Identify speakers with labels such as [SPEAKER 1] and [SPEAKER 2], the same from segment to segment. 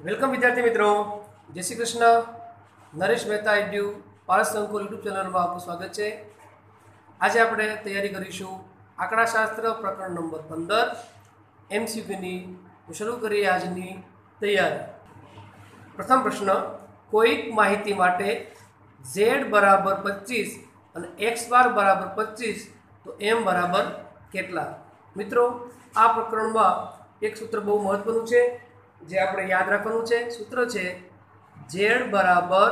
[SPEAKER 1] Welcome વિદ્યાર્થી મિત્રો. જય શ્રી કૃષ્ણ. નરેશ મહેતા એડ્યુ પારસ સંકુલ યુટ્યુબ ચેનલમાં આપનું સ્વાગત છે. આજે આપણે તૈયારી કરીશું આંકડાશાસ્ત્ર પ્રકરણ નંબર પંદર. એમસીક્યુની શરૂ કરીએ આજની તૈયારી. પ્રથમ પ્રશ્ન, કોઈક માહિતી માટે ઝેડ બરાબર પચીસ અને એક્સ બાર બરાબર પચીસ, તો એમ બરાબર કેટલા? મિત્રો, આ પ્રકરણમાં એક સૂત્ર બહુ મહત્વનું છે. જે આપણે યાદ રાખવાનું છે, સૂત્ર છે ઝેડ બરાબર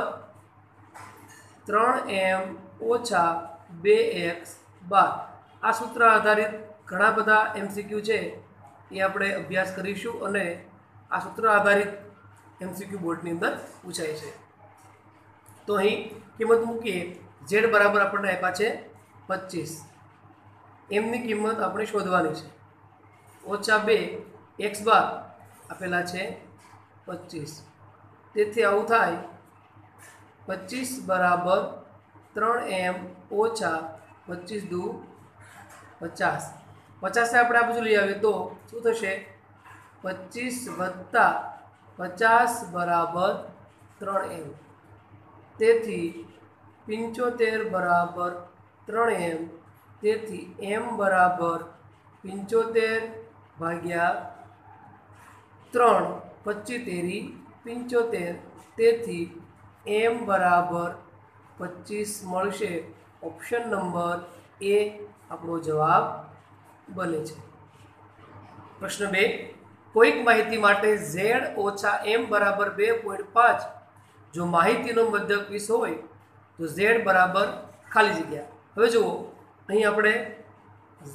[SPEAKER 1] ત્રણ એમ ઓછા બે એક્સ બાર. આ સૂત્ર આધારિત ઘણા બધા એમસીક્યુ છે, એ આપણે અભ્યાસ કરીશું અને આ સૂત્ર આધારિત એમસીક્યુ બોર્ડની અંદર પૂછાય છે. તો અહીં કિંમત મૂકીએ. ઝેડ બરાબર આપણને આપ્યા છે પચીસ. એમની કિંમત આપણે શોધવાની છે. ઓછા બે એક્સ બાર. આપેલા છે પચીસ. તેથી આવું થાય. પચીસ બરાબર ત્રણ એમ ઓછા પચીસ દુ પચાસ. પચાસને આપણે આ બાજુ લઈ આવીએ તો શું થશે? પચીસ વત્તા પચાસ બરાબર ત્રણ એમ. તેથી પંચોતેર બરાબર ત્રણ એમ. તેથી એમ બરાબર પંચોતેર ભાગ્યા ત્રણ પચીતેરી પંચોતેર તેથી એમ બરાબર પચીસ મળશે. ઓપ્શન નંબર એ આપણો જવાબ બને છે. પ્રશ્ન બે, કોઈક માહિતી માટે ઝેડ ઓછા એમ બરાબર બે પોઈન્ટ પાંચ. જો માહિતીનો મધ્યક વીસ હોય, તો ઝેડ બરાબર ખાલી જગ્યા. હવે જુઓ, અહીં આપણે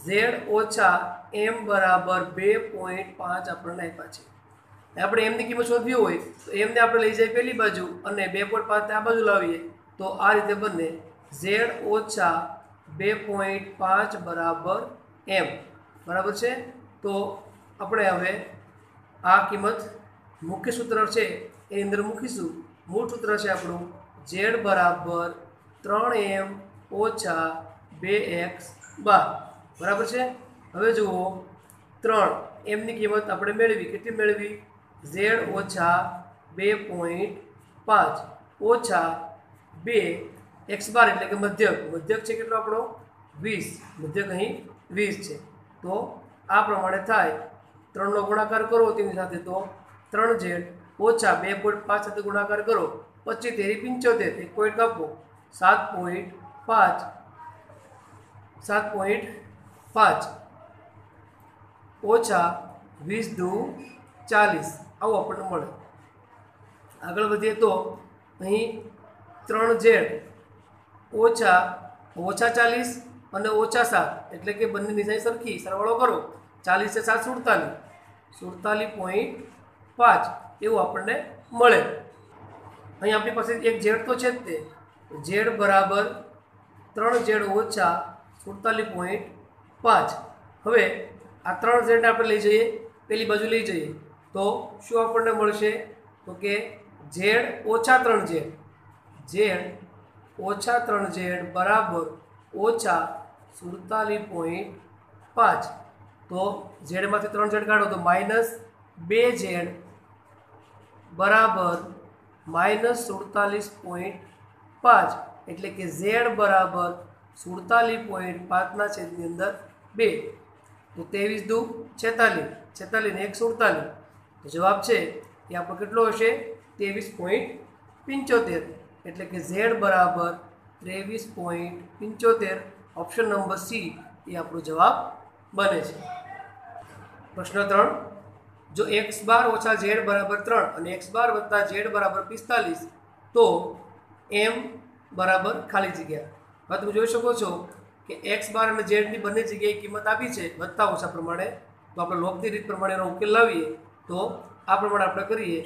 [SPEAKER 1] ઝેડ ઓછા એમ બરાબર બે પોઈન્ટ પાંચ આપણને આપ્યા છે. આપણે એમની કિંમત શોધવી હોય, તો એમને આપણે લઈ જઈએ પહેલી બાજુ અને બે પોઈન્ટ પાંચ આ બાજુ લાવીએ, તો આ રીતે બંને ઝેડ ઓછા બે પોઈન્ટ પાંચ બરાબર એમ બરાબર છે? તો આપણે હવે આ કિંમત મુખ્ય સૂત્ર છે, એની અંદર મૂકીશું. મૂળ સૂત્ર છે આપણું ઝેડ બરાબર ત્રણ એમ ઓછા બે એક્સ બાર. બરાબર છે? હવે જુઓ, ત્રણ. એમની કિંમત આપણે મેળવી. કેટલી મેળવી? ઝેડ ઓછા બે પોઈન્ટ પાંચ ઓછા બે એક્સ બાર એટલે કે મધ્યક. મધ્યક છે કેટલો આપણો? વીસ. મધ્યક અહીં વીસ છે. તો આ પ્રમાણે થાય. ત્રણનો ગુણાકાર કરો તેની સાથે તો ત્રણ ઝેડ ઓછા બે પોઈન્ટ પાંચ સાથે ગુણાકાર કરો. પચીસ તેરી પંચોતેર. એક પોઈન્ટ કાપો. સાત પોઈન્ટ પાંચ. સાત પોઈન્ટ પાંચ. ઓછા વીસ દુ ચાલીસ. આવું આપણને મળે. આગળ વધીએ તો અહીં ત્રણ ઝેડ ઓછા ઓછા ચાલીસ અને ઓછા સાત. એટલે કે બંને નિશાની સરખી. સરવાળો કરો. ચાલીસ છે સાત, સુડતાલીસ. સુડતાલીસ પોઈન્ટ પાંચ. એવું આપણને મળે. અહીં આપણી પાસે એક ઝેડ તો છે જ તે. ઝેડ બરાબર ત્રણ ઝેડ ઓછા સુડતાલીસ પોઈન્ટ પાંચ. હવે આ ત્રણ ઝેડને આપણે લઈ જઈએ. પેલી બાજુ લઈ જઈએ. તો શું આપણને મળશે? તો કે ઝેડ ઓછા ત્રણ ઝેડ ઝેડ ઓછા ત્રણ ઝેડ બરાબર ઓછા સુડતાલીસ પોઈન્ટ પાંચ. તો ઝેડમાંથી ત્રણ ઝેડ કાઢો તો માઇનસ બે ઝેડ બરાબર માઇનસ સુડતાલીસ પોઈન્ટ પાંચ. એટલે કે ઝેડ બરાબર સુડતાલીસ પોઈન્ટ પાંચના છેદની અંદર બે. તો ત્રેવીસ દુ છેતાલીસ. છેતાલીસ ને એક સુડતાલીસ. જવાબ છે એ આપણો કેટલો હશે? ત્રેવીસ પોઈન્ટ પંચોતેર. એટલે કે ઝેડ બરાબર ત્રેવીસ પોઈન્ટ પંચોતેર. ઓપ્શન નંબર સી એ આપણો જવાબ બને છે. પ્રશ્ન ત્રણ. જો એક્સ બાર ઓછા ઝેડ બરાબર ત્રણ અને એક્સ બાર વત્તા ઝેડ બરાબર પિસ્તાલીસ, તો એમ બરાબર ખાલી જગ્યા. હવે તમે જોઈ શકો છો કે એક્સ બાર અને ઝેડની બંને જગ્યાએ કિંમત આપી છે વધતા ઓછા પ્રમાણે. તો આપણે લોકની રીત પ્રમાણે એનો ઉકેલ લાવીએ. તો આ પ્રમાણે આપણે કરીએ.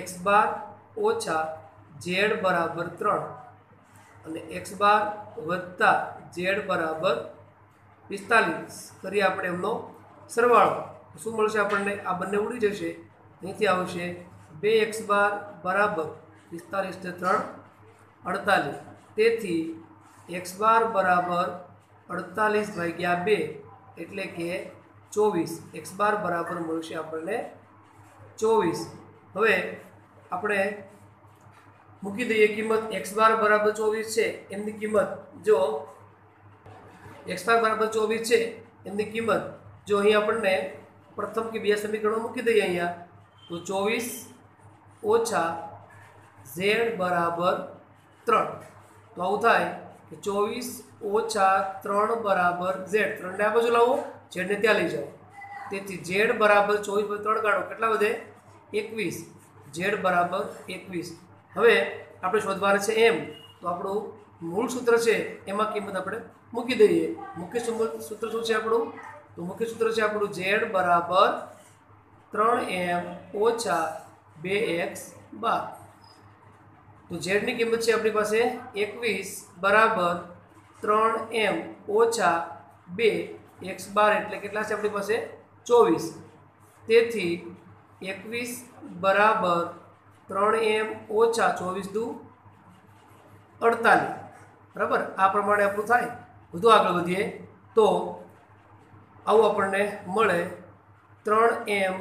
[SPEAKER 1] એક્સ બાર ઓછા ઝેડ બરાબર ત્રણ. અને એક્સ બાર વત્તા ઝેડ બરાબર પિસ્તાલીસ. કરીએ આપણે એમનો સરવાળો. શું મળશે આપણને? આ બંને ઉડી જશે. અહીંથી આવશે બે એક્સ બાર બરાબર પિસ્તાલીસ ને ત્રણ અડતાલીસ. તેથી એક્સ બાર બરાબર અડતાલીસ ભાગ્યા બે એટલે કે ચોવીસ. એક્સ બાર બરાબર મળશે આપણને ચોવીસ. હવે આપણે મૂકી દઈએ કિંમત એક્સ બાર બરાબર ચોવીસ છે, એમની કિંમત જો એક્સ બાર બરાબર ચોવીસ છે, એમની કિંમત જો અહીં આપણને પ્રથમ કે બે સમીકરણો મૂકી દઈએ અહીંયા, તો ચોવીસ ઓછા ઝેડ બરાબર ત્રણ. તો આવું થાય કે ચોવીસ ઓછા ત્રણ બરાબર ઝેડ. ત્રણને આ બાજુ લાવો, ઝેડને ત્યાં લઈ જાઓ. તેથી ઝેડ બરાબર ચોવીસ ત્રણ કાઢો. કેટલા વધે? એકવીસ ઝેડ બરાબર એકવીસ. હવે આપણે શોધવાનું છે એમ, તો આપણું મૂળ સૂત્ર છે, એમાં કિંમત આપણે મૂકી દઈએ. મુખ્ય સૂત્ર શું છે આપણું? તો મુખ્ય સૂત્ર છે આપણું ઝેડ બરાબર ત્રણ એમ ઓછા બે એક્સ બાર. તો ઝેડની કિંમત છે આપણી પાસે એકવીસ બરાબર ત્રણ એમ ઓછા બે એક્સ બાર, એટલે કેટલા છે આપણી પાસે? ચોવીસ. તેથી એકવીસ બરાબર ત્રણ એમ ઓછા ચોવીસ દુ અડતાલીસ. બરાબર? આ પ્રમાણે આપણું થાય. વધુ આગળ વધીએ તો આવું આપણને મળે. ત્રણ એમ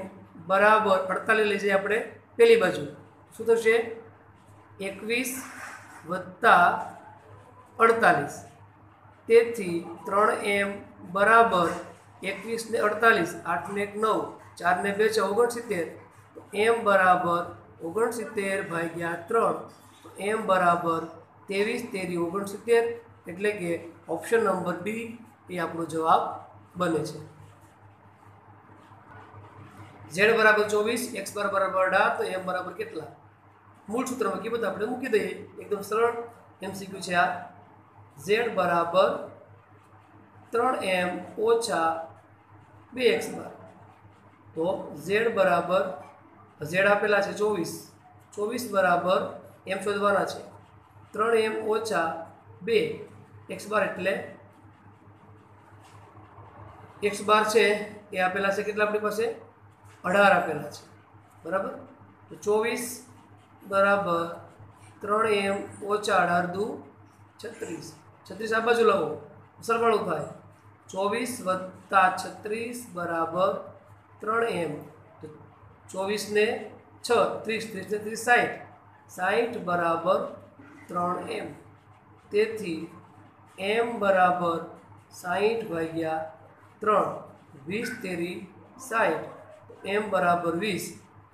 [SPEAKER 1] બરાબર અડતાલીસ લઈ જઈએ આપણે પેલી બાજુ. શું થશે? એકવીસ વત્તા અડતાલીસ. તેથી ત્રણ એમ બરાબર એકવીસ ને અડતાલીસ, આઠ ને એક નવ. ચાર ને બે છે ઓગણસિત્તેર. એમ બરાબર ઓગણસિત્તેર ભાગ્યા ત્રણ. તો એમ બરાબર ત્રેવીસ તેરી ઓગણસિત્તેર એટલે કે ઓપ્શન નંબર ડી એ આપણો જવાબ બને છે. ઝેડ બરાબર ચોવીસ, એક્સ બરાબર અઢાર, તો એમ બરાબર કેટલા? મૂળ સૂત્રમાં કિંમત આપણે મૂકી દઈએ. એકદમ સરળ એમ શીખ્યું છે આ. ઝેડ બરાબર ત્રણ એમ ઓછા બે એક્સ બાર. તો ઝેડ બરાબર, ઝેડ આપેલા છે ચોવીસ. ચોવીસ બરાબર એમ શોધવાના છે. ત્રણ એમ ઓછા બે. એક્સ બાર એટલે એક્સ બાર છે એ આપેલા છે કેટલા આપણી પાસે? અઢાર આપેલા છે. બરાબર? તો ચોવીસ બરાબર ત્રણ એમ ઓછા અઢાર દુ છત્રીસ. છત્રીસ આ બાજુ લાવો સરવાળું થાય. ચોવીસ વત્તા છત્રીસ બરાબર ત્રણ એમ. ચોવીસને છ, ત્રીસ ત્રીસને ત્રીસ સાઠ સાઠ બરાબર ત્રણ એમ. તેથી એમ બરાબર સાઠ ભાગ્યા ત્રણ. વીસ તેરી સાઠ એમ બરાબર વીસ.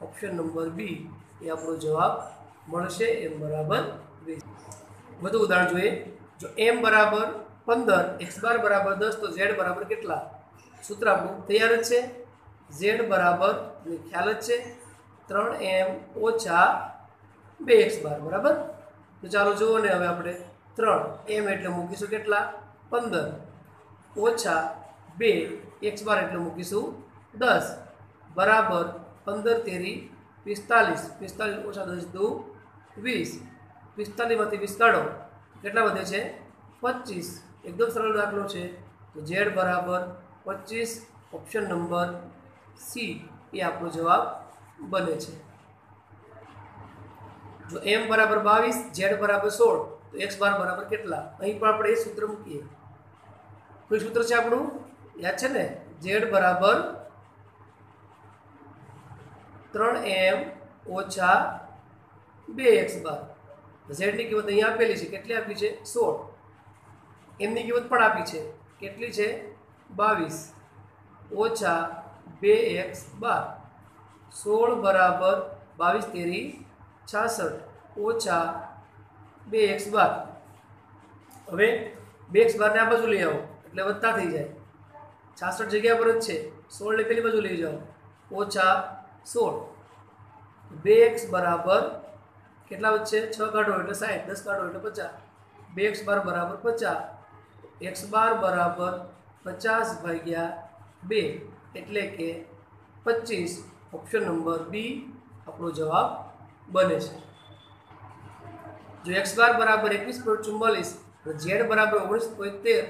[SPEAKER 1] ઓપ્શન નંબર બી એ આપણો જવાબ મળશે એમ બરાબર વીસ. વધુ ઉદાહરણ જોઈએ. જો એમ બરાબર પંદર, એક્સ બાર બરાબર દસ, તો ઝેડ બરાબર કેટલા? સૂત્ર આપણું તૈયાર જ છે. ઝેડ બરાબર ખ્યાલ જ છે, ત્રણ એમ ઓછા બે એક્સ બાર, બરાબર? તો ચાલો જુઓ ને હવે આપણે ત્રણ એમ એટલે મૂકીશું કેટલા? પંદર. ઓછા બે એક્સ બાર એટલે મૂકીશું દસ. બરાબર પંદર તેરી પિસ્તાલીસ. પિસ્તાલીસ ઓછા દસ દુ વીસ. પિસ્તાલીસમાંથી વીસ કાઢો. કેટલા વધે છે? પચીસ. એકદમ સરળ દાખલો છે. તો ઝેડ બરાબર પચીસ, ઓપ્શન નંબર સી એ આપણો જવાબ બને છે. જો એમ બરાબર બાવીસ, ઝેડ બરાબર સોળ, તો એક્સ બાર બરાબર કેટલા? અહીં પણ આપણે એ સૂત્ર મૂકીએ. કોઈ સૂત્ર છે આપણું, યાદ છે ને? ઝેડ બરાબર ત્રણ એમ ઓછા બે એક્સ બાર. ઝેડની કિંમત અહીંયા આપેલી છે. કેટલી આપી છે? સોળ. એમની કિંમત પણ આપી છે. કેટલી છે? બાવીસ. ઓછા બે એક્સ બાર. સોળ બરાબર બાવીસ તેરી છાસઠ ઓછા બે એક્સ બાર. હવે બે એક્સ બારને આ બાજુ લઈ આવો, એટલે વધતા થઈ જાય. છાસઠ જગ્યા પર જ છે. સોળને પેલી બાજુ લઈ જાઓ. ઓછા સોળ. બે એક્સ બરાબર કેટલા વચ્ચે છ કાઢો એટલે સાઠ દસ કાઢો એટલે પચાસ. બે એક્સ બાર બરાબર પચાસ. એક્સ બાર બરાબર પચાસ ભાગ્યા બે. એટલે કે પચીસ ઓપ્શન નંબર બી આપણો જવાબ બને છે. જો એક્સ બાર બરાબર એકવીસ પોઈન્ટ ચુમ્માલીસ ઝેડ બરાબર ઓગણીસ પોઈન્ટ તેર,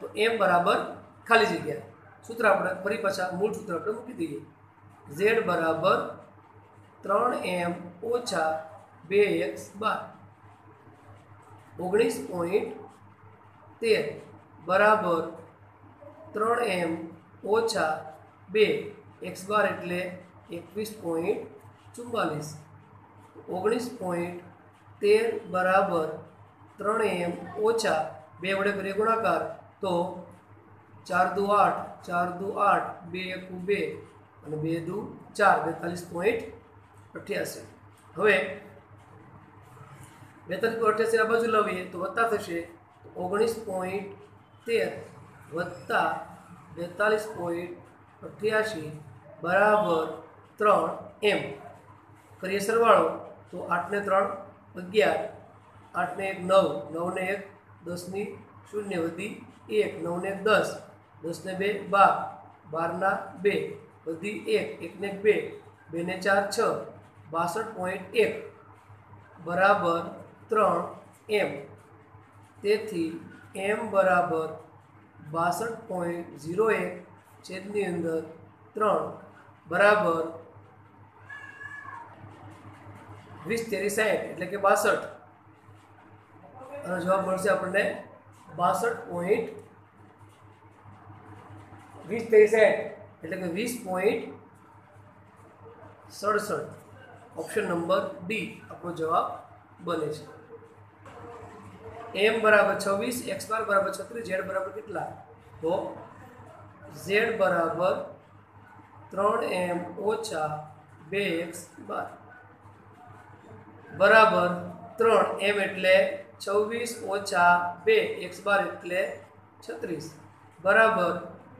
[SPEAKER 1] તો એમ બરાબર ખાલી જગ્યા. સૂત્ર આપણે ફરી પાછા મૂળ સૂત્ર આપણે મૂકી દઈએ. ઝેડ બરાબર ત્રણ એમ ઓછા બે એક્સ બાર ઓગણીસ પોઈન્ટ તેર બરાબર ત્રણ એમ ઓછા બે, એક્સ બાર એટલે એકવીસ પોઈન્ટ ચુમ્માલીસ ઓગણીસ પોઈન્ટ તેર બરાબર ત્રણ એમ ઓછા બે વડે કરીએ ગુણાકાર તો ચાર દુ આઠ, ચાર દુ આઠ, બે એકુ બે અને બે દુ ચાર, બેતાલીસ પોઈન્ટ અઠ્યાસી. હવે બેતાલીસ પોઈન્ટ અઠ્યાસી આ બાજુ લાવીએ તો વત્તા થશે ઓગણીસ પોઈન્ટ તેર વત્તા બેતાલીસ પોઈન્ટ અઠ્યાસી બરાબર ત્રણ એમ. કરીએ સરવાળો. તો આઠને ત્રણ અગિયાર. આઠને એક નવ. નવને એક, દસની શૂન્ય વધી એક. નવને દસ. દસને બે, બાર. બારના બે વધી એક. એકને બે. બેને ચાર, છ. બાસઠ પોઈન્ટ એક. બરાબર ત્રણ એમ. તેથી એમ બરાબર બાસઠ પોઈન્ટ ઝીરો એક છેદની અંદર ત્રણ બરાબર વીસ તેરી સાઠ, એટલે કે બાસઠ. અને જવાબ મળશે આપણને બાસઠ પોઈન્ટ વીસ તેરી સાઠ, એટલે કે વીસ પોઈન્ટ સડસઠ. ઓપ્શન નંબર ડી આપણો જવાબ બને છે. એમ બરાબર છવ્વીસ એક્સ બાર બરાબર છત્રીસ ઝેડ બરાબર કેટલા? તો ઝેડ બરાબર ત્રણ એમ ઓછા બે એક્સ બાર. બરાબર ત્રણ એમ એટલે છવ્વીસ ઓછા બે એક્સ બાર એટલે છત્રીસ. બરાબર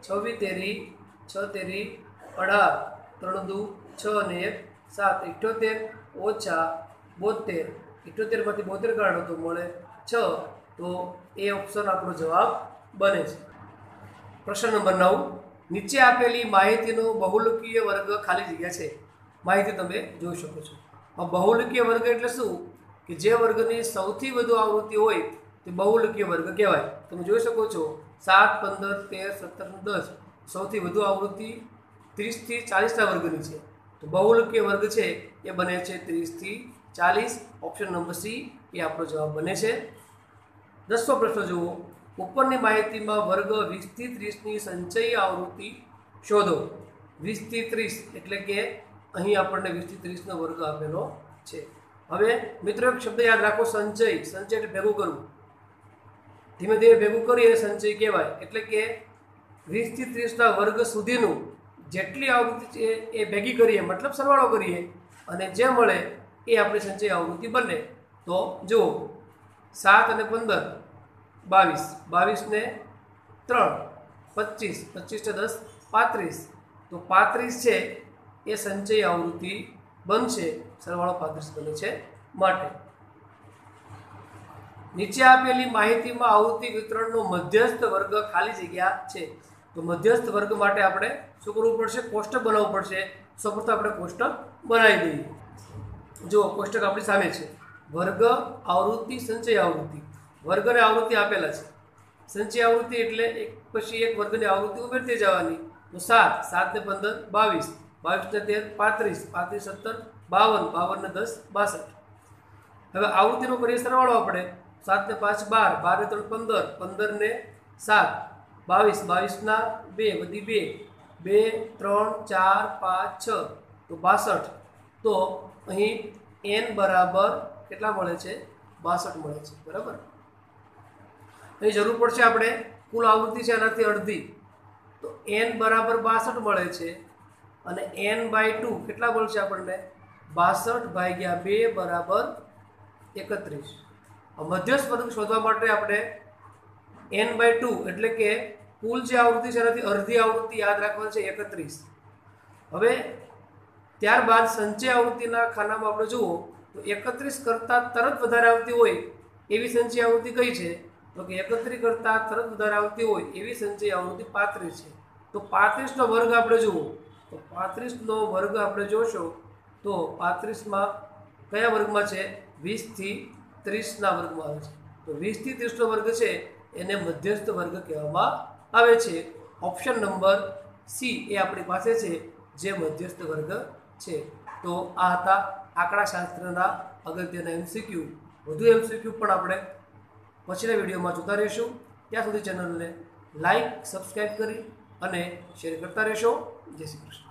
[SPEAKER 1] છવ્વીસ તેરી છ તેરી અઢાર. ત્રણ દુ છ અને એક સાત. ઇઠ્યોતેર ઓછા બોતેર. ઇઠ્યોતેરમાંથી બોતેર કાઢો તો મળે છ. તો એ ઓપ્શન આપણો જવાબ બને છે. પ્રશ્ન નંબર નવ. નીચે આપેલી માહિતીનો બહુલકીય વર્ગ ખાલી જગ્યા છે. માહિતી તમે જોઈ શકો છો. આ બહુલકીય વર્ગ એટલે શું? કે જે વર્ગની સૌથી વધુ આવૃત્તિ હોય તે બહુલકીય વર્ગ કહેવાય. તમે જોઈ શકો છો, સાત, પંદર, તેર, સત્તર દસ સૌથી વધુ આવૃત્તિ ત્રીસથી ચાલીસના વર્ગની છે. તો બહુલકીય વર્ગ છે એ બને છે ત્રીસથી ચાલીસ. ઓપ્શન નંબર સી એ આપણો જવાબ બને છે. દસમો પ્રશ્ન જુઓ. ઉપરની માહિતીમાં વર્ગ વીસથી ત્રીસની સંચયી આવૃત્તિ શોધો. વીસથી ત્રીસ એટલે કે અહીં આપણને વીસથી ત્રીસનો વર્ગ આપેલો છે. હવે મિત્રો એક શબ્દ યાદ રાખો, સંચય. સંચય એટલે ભેગું કરવું. ધીમે ધીમે ભેગું કરીએ સંચય કહેવાય. એટલે કે વીસથી ત્રીસના વર્ગ સુધીનું જેટલી આવૃત્તિ છે એ ભેગી કરીએ, મતલબ સરવાળો કરીએ અને જે મળે એ આપણી સંચય આવૃત્તિ બને. તો જુઓ, સાત અને પંદર. બાવીસ. બાવીસને ત્રણ. પચીસ. પચીસને દસ. પાંત્રીસ. તો પાંત્રીસ છે એ સંચય આવૃત્તિ બનશે સરવાળો પાંત્રીસ બને છે માટે. નીચે આપેલી માહિતીમાં આવૃત્તિ વિતરણનો મધ્યસ્થ વર્ગ ખાલી જગ્યા છે. તો મધ્યસ્થ વર્ગ માટે આપણે શું કરવું પડશે? કોષ્ટક બનાવવું પડશે. સૌપ્રથમ આપણે કોષ્ટક બનાવી દઈએ. જુઓ, કોષ્ટક આપણી સામે છે. વર્ગ, આવૃત્તિ, સંચય આવૃત્તિ. વર્ગ અને આવૃત્તિ આપેલા છે. સંચય આવૃત્તિ એટલે એક પછી એક વર્ગની આવૃત્તિ ઉમેરતી જવાની. તો સાત સાતને પંદર, બાવીસ. બાવીસને તેર, પાંત્રીસ. પાંત્રીસ, સત્તર, બાવન. બાવનને દસ, બાસઠ. હવે આવૃત્તિનો કરીએ સરવાળો આપણે સાતને પાંચ, બાર. બારને ત્રણ, પંદર. પંદરને સાત. બાવીસ. બાવીસના બે બધી બે. બે, ત્રણ, ચાર, પાંચ, છ. તો બાસઠ. તો અહીં એન બરાબર કેટલા મળે છે? બાસઠ મળે છે. બરાબર? અહીં જરૂર પડશે આપણે કુલ આવૃત્તિ છે એનાથી અડધી. તો એન બરાબર બાસઠ મળે છે અને એન બાય ટુ કેટલા મળશે આપણને? બાસઠ ભાગ્યા બે બરાબર એકત્રીસ. મધ્યસ્થ પદક શોધવા માટે આપણે એન બાય ટુ એટલે કે કુલ જે આવૃત્તિ છે એનાથી અડધી આવૃત્તિ યાદ રાખવાની છે એકત્રીસ. હવે ત્યારબાદ સંચય આવૃત્તિના ખાનામાં આપણે જુઓ તો એકત્રીસ કરતાં તરત વધારે આવતી હોય એવી સંચય આવૃત્તિ કઈ છે? તો કે એકત્રીસ કરતાં તરત વધારે આવતી હોય એવી સંચય આવૃત્તિ પાંત્રીસ છે. તો પાંત્રીસનો વર્ગ આપણે જુઓ. તો પાંત્રીસનો વર્ગ આપણે જોશો તો પાંત્રીસમાં કયા વર્ગમાં છે? વીસથી ત્રીસના વર્ગમાં આવે છે. તો વીસથી ત્રીસનો વર્ગ છે એને મધ્યસ્થ વર્ગ કહેવામાં આવે છે. ઓપ્શન નંબર સી એ આપણી પાસે છે જે મધ્યસ્થ વર્ગ છે. તો આ હતા આંકડાશાસ્ત્રના અગત્યના એમસીક્યુ. વધુ એમસીક્યુ પણ આપણે પછીના વિડીયોમાં જોતા રહીશું. ત્યાં સુધી ચેનલને લાઈક સબસ્ક્રાઈબ કરી અને શેર કરતા રહેશો. જય શ્રી કૃષ્ણ.